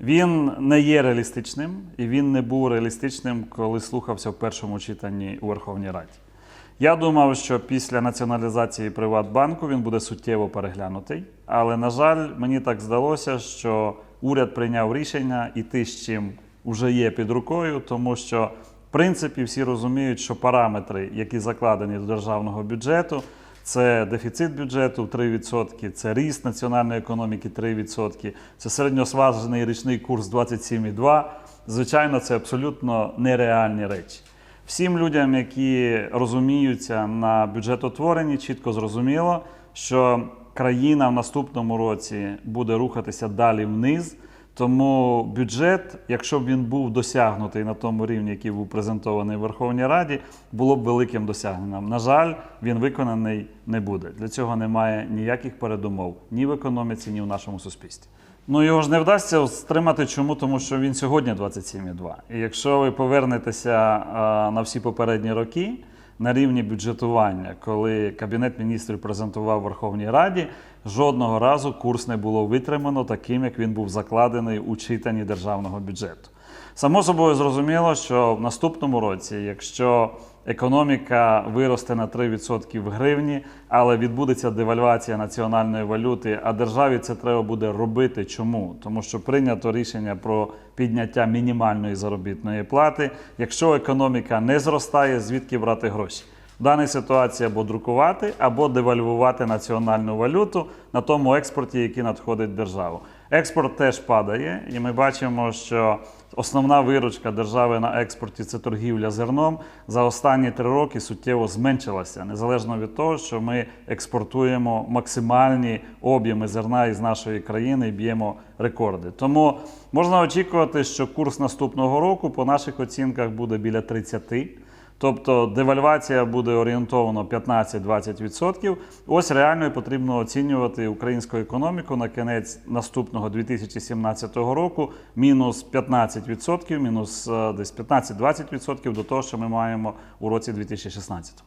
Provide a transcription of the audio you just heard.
Він не є реалістичним і він не був реалістичним, коли слухався в першому читанні у Верховній Раді. Я думав, що після націоналізації Приватбанку він буде суттєво переглянутий. Але, на жаль, мені так здалося, що уряд прийняв рішення іти з чим вже є під рукою, тому що, в принципі, всі розуміють, що параметри, які закладені до державного бюджету, це дефіцит бюджету 3%, це ріст національної економіки 3%, це середньосважений річний курс 27,2%. Звичайно, це абсолютно нереальні речі. Всім людям, які розуміються на бюджетотворенні, чітко зрозуміло, що країна в наступному році буде рухатися далі вниз. Тому бюджет, якщо б він був досягнутий на тому рівні, який був презентований в Верховній Раді, було б великим досягненням. На жаль, він виконаний не буде. Для цього немає ніяких передумов ні в економіці, ні в нашому суспільстві. Ну його ж не вдасться стримати. Чому? Тому що він сьогодні 27,2. І якщо ви повернетеся а, на всі попередні роки на рівні бюджетування, коли Кабінет міністрів презентував Верховній Раді, жодного разу курс не було витримано таким, як він був закладений у читанні державного бюджету. Само собою зрозуміло, що в наступному році, якщо економіка виросте на 3% в гривні, але відбудеться девальвація національної валюти, а державі це треба буде робити. Чому? Тому що прийнято рішення про підняття мінімальної заробітної плати. Якщо економіка не зростає, звідки брати гроші? В даній ситуації або друкувати, або девальвувати національну валюту на тому експорті, який надходить державу. Експорт теж падає, і ми бачимо, що основна виручка держави на експорті це торгівля зерном. За останні три роки суттєво зменшилася, незалежно від того, що ми експортуємо максимальні об'єми зерна із нашої країни і б'ємо рекорди. Тому можна очікувати, що курс наступного року по наших оцінках буде біля 30. Тобто девальвація буде орієнтовано 15-20%. Ось реально і потрібно оцінювати українську економіку на кінець наступного 2017 року мінус 15%, мінус е, десь 15-20% до того, що ми маємо у році 2016.